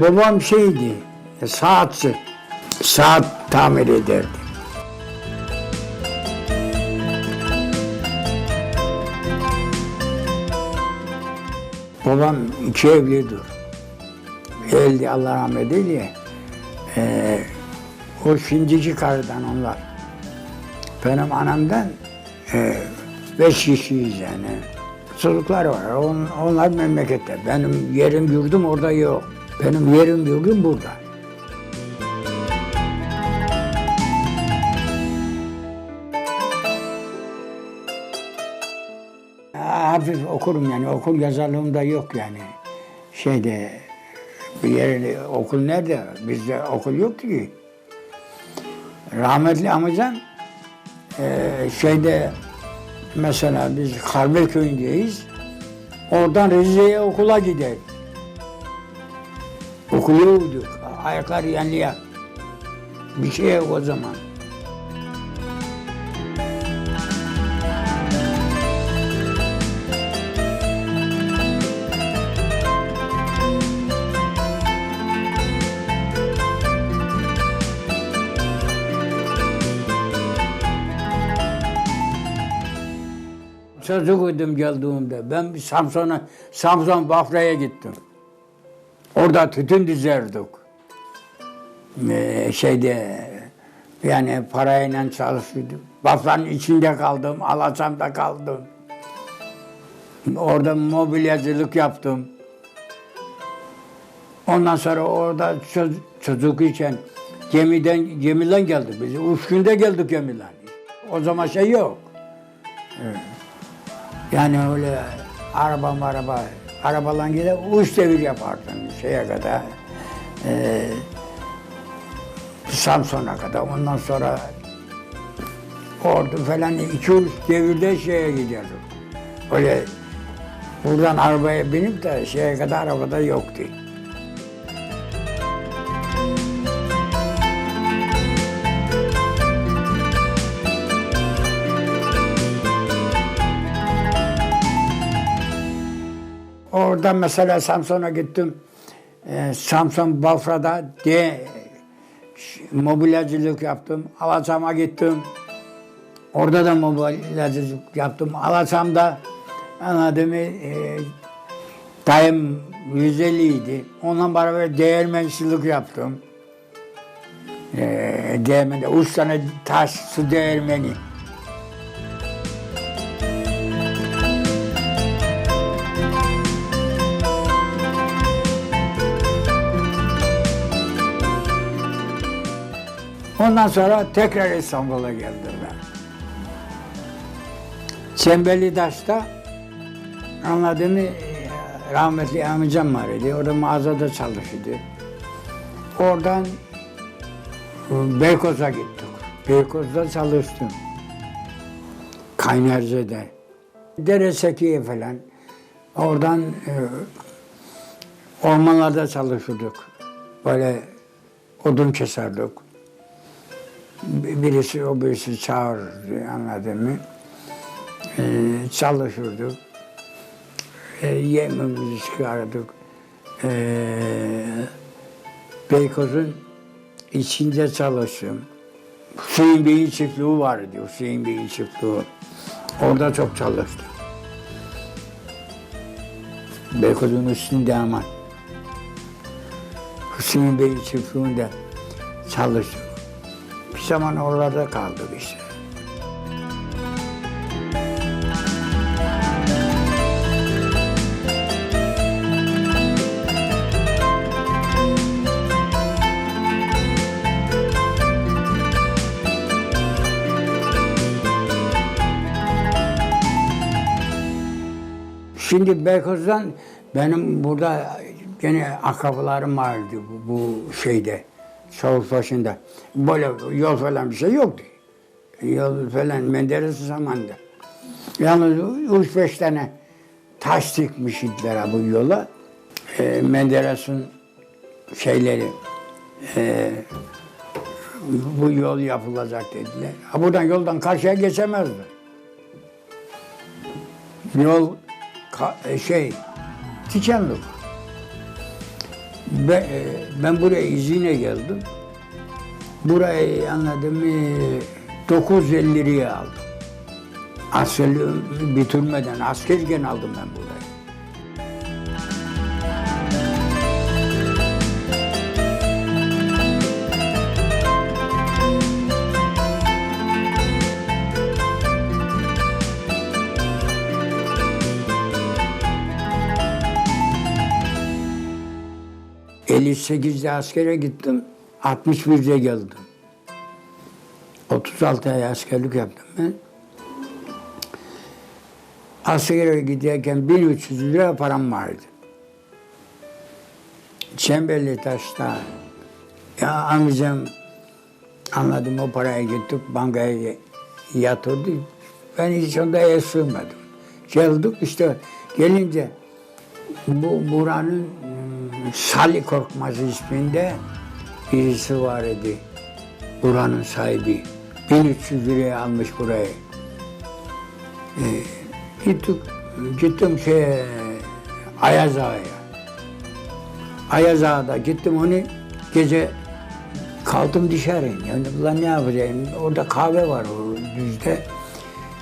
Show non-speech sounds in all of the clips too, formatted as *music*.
Babam şeydi, saatçi. Saat tamir ederdi. Babam iki evlidir. Öldü Allah rahmet eyle. Ee, o şimdiki karıdan onlar. Benim anamdan e, beş kişiyiz yani. Çocuklar var. On, onlar memlekette. Benim yerim yurdum orada yok. Benim yerim yurdum burada. Ha, Hafif okurum yani. Okul yazarlığım da yok yani. Şeyde bir yerde okul nerede? Bizde okul yoktu ki. Rahmetli amcam eee, şeyde mesela biz Harbi köyündeyiz. Oradan Rize'ye okula gider. Okuluyorduk. Ayaklar yanlıya. Bir şey yok o zaman. Çocukydum geldiğimde. Ben bir Samsun'a, Samsun Bafra'ya gittim. Orada tütün dizerdik. Ee, şeyde yani parayla çalışıyordum. Bafra'nın içinde kaldım, Alaçam'da kaldım. Orada mobilyacılık yaptım. Ondan sonra orada çocuk, çocuk iken gemiden gemiden geldik biz. Üç günde geldik gemiden. O zaman şey yok. Yani öyle araba araba arabalan gider uç devir yapardın şeye kadar. Ee, Samsun'a kadar. Ondan sonra ordu falan iki üç devirde şeye giderdik. Öyle buradan arabaya binip de şeye kadar arabada yoktu. Oradan mesela Samsun'a gittim. Ee, Samsun Bafra'da de mobilyacılık yaptım. Alaçam'a gittim. Orada da mobilyacılık yaptım. Alaçam'da anladın mı? E, dayım 150 idi. Onunla beraber değirmençilik yaptım. E, değirmende üç tane taş su değirmeni. Ondan sonra tekrar İstanbul'a geldim ben. Çemberli Taş'ta anladın mı e, rahmetli amcam var idi. Orada mağazada çalışıyordu. Oradan e, Beykoz'a gittik. Beykoz'da çalıştım. Kaynarca'da. Deresekiye falan. Oradan e, ormanlarda çalışıyorduk. Böyle odun keserdik. Birisi o birisi çağırırdı anladın mı? Ee, çalışırdık. Ee, yemeğimizi çıkardık. Ee, Beykoz'un içinde çalıştım. Hüseyin Bey'in çiftliği vardı. Hüseyin Bey'in çiftliği. Orada çok çalıştım. Beykoz'un üstünde ama. Hüseyin Bey'in çiftliğinde çalıştım. Zaman oralarda kaldık işte. Şimdi Beykoz'dan benim burada gene akrabalarım vardı bu, bu şeyde. Çavuşbaşı'nda. Böyle yol falan bir şey yoktu. Yol falan Menderes zamanında. Yalnız üç beş tane taş dikmiş idiler ha bu yola. E, Menderes'in şeyleri e, bu yol yapılacak dediler. Ha buradan yoldan karşıya geçemezdi. Yol ka- e, şey dikenlik. Ben, e, ben buraya izine geldim. Burayı anladım mı 950 liraya aldım. Askerliğimi bitirmeden askerken aldım ben burayı. ...58'de askere gittim... ...61'de geldim. 36 ay askerlik yaptım ben. Askere giderken 1300 lira param vardı. Çemberli taşta ya amcam anladım o parayı gittik bankaya yatırdı. Ben hiç onda el sığmadım. Geldik işte gelince bu buranın Salih Korkmaz isminde birisi var idi. Buranın sahibi. 1300 liraya almış burayı. Ee, gittik, gittim şey Ayaz Ağa'ya. Ayaz Ağa'da gittim onu gece kaldım dışarı. Yani ulan ne yapacağım? Orada kahve var o düzde.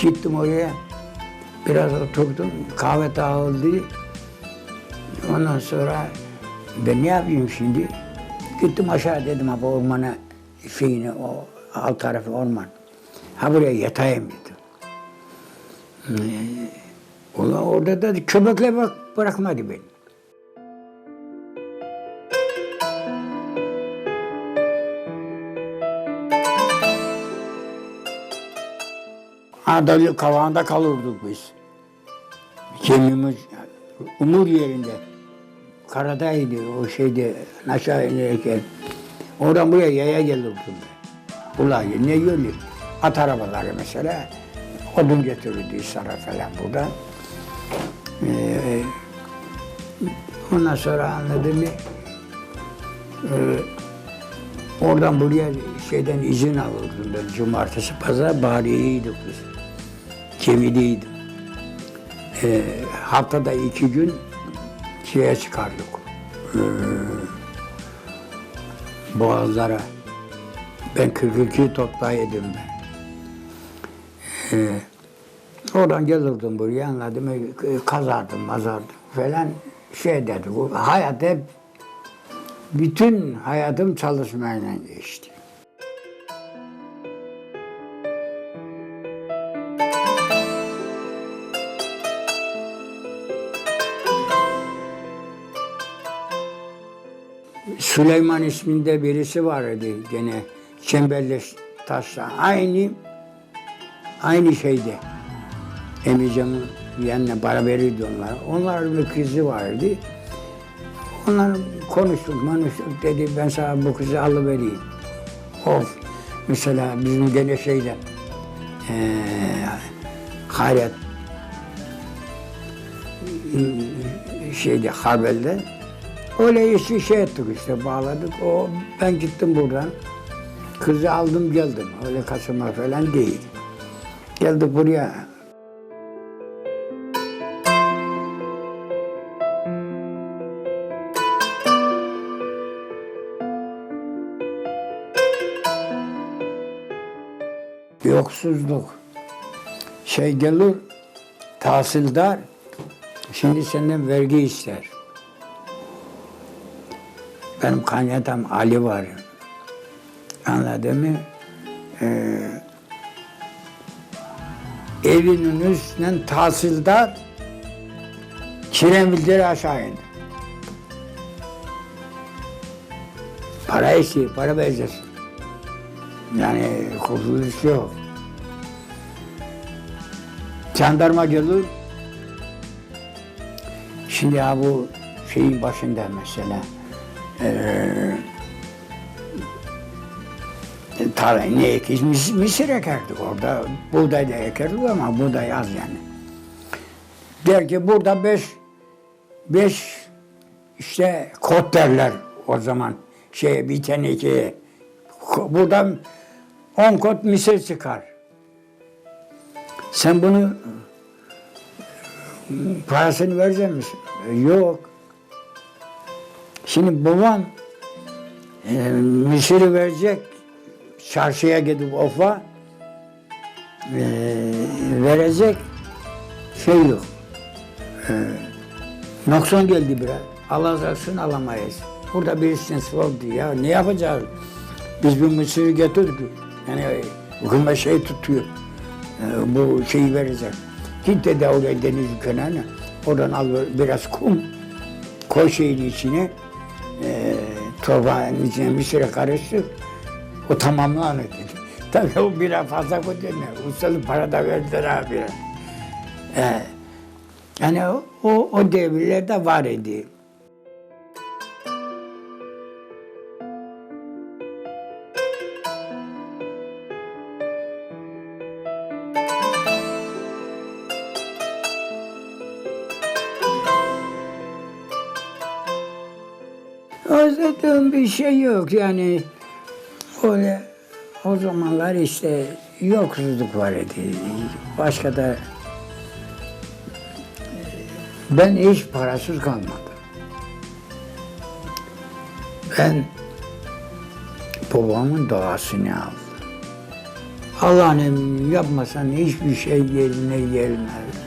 Gittim oraya. Biraz oturdum. Kahve dağıldı. Ondan sonra ben ne yapayım şimdi? Gittim aşağı dedim ha bu ormana şeyini o alt tarafı orman. Ha buraya yatayım dedim. Ee, orada da köpekle bak bırakmadı beni. Anadolu kavağında kalırdık biz. Gemimiz umur yerinde. Karadaydı o şeyde aşağı inerken. Oradan buraya yaya gelirdim ben. Ulan ne yolu? At arabaları mesela. Odun getirirdi İsara falan buradan. Ee, ondan sonra anladın mı? Ee, oradan buraya şeyden izin alırdım ben. Cumartesi, pazar bariyeydik biz. Gemideydim. Ee, haftada iki gün şeye çıkardık. Ee, boğazlara. Ben 42 toplaydım ben. Ee, oradan gelirdim buraya anladım. e, Kazardım, mazardım falan şey dedi. Hayat hep bütün hayatım çalışmayla geçti. Süleyman isminde birisi vardı gene Çemberli taşta. Aynı aynı şeyde. Emican'ın yanına beraberiydi onlar. Onların bir kızı vardı. Onlar konuştuk, konuştuk dedi ben sana bu kızı alıvereyim. Of. Mesela bizim gene şeyde eee Hayret şeyde Habel'de öyle işi şey ettik işte bağladık. O ben gittim buradan. Kızı aldım geldim. Öyle kaçırma falan değil. Geldik buraya. Yoksuzluk. Şey gelir, tahsildar, şimdi senden vergi ister. Benim kaynatam Ali var. Anladın mı? Ee, evinin üstünden tahsildar kiremilleri aşağı indi. Para istiyor, para vereceksin. Yani kurtuluş yok. Jandarma gelir. Şimdi ya bu şeyin başında mesela eee tarla ne ekiz? Mis, misir ekerdik orada. Buğday da ekerdik ama buğday az yani. Der ki burada beş beş işte kot derler o zaman şey bir tenekeye. Buradan on kot misir çıkar. Sen bunu parasını verecek misin? E, Yok. Şimdi babam e, Mısır'ı verecek, çarşıya gidip ofa e, verecek şey yok. E, noksan geldi biraz. Alacaksın alamayız. Burada bir istinsi oldu ya. Ne yapacağız? Biz bir Mısır'ı getirdik. Yani hükümet şey tutuyor. E, bu şeyi verecek. Git de oraya deniz kenarına. Oradan al biraz kum. Koy şeyin içine. E, torbağın içine bir süre karıştır. O tamamlanır dedi. *laughs* Tabii o biraz fazla koydu. Ustalık para da verdiler abi. E, yani o, o devirlerde var idi. Özlediğim bir şey yok yani öyle o zamanlar işte yoksuzluk var idi. Başka da ben hiç parasız kalmadım. Ben babamın duasını aldım. Allah'ım yapmasan hiçbir şey yerine gelmez.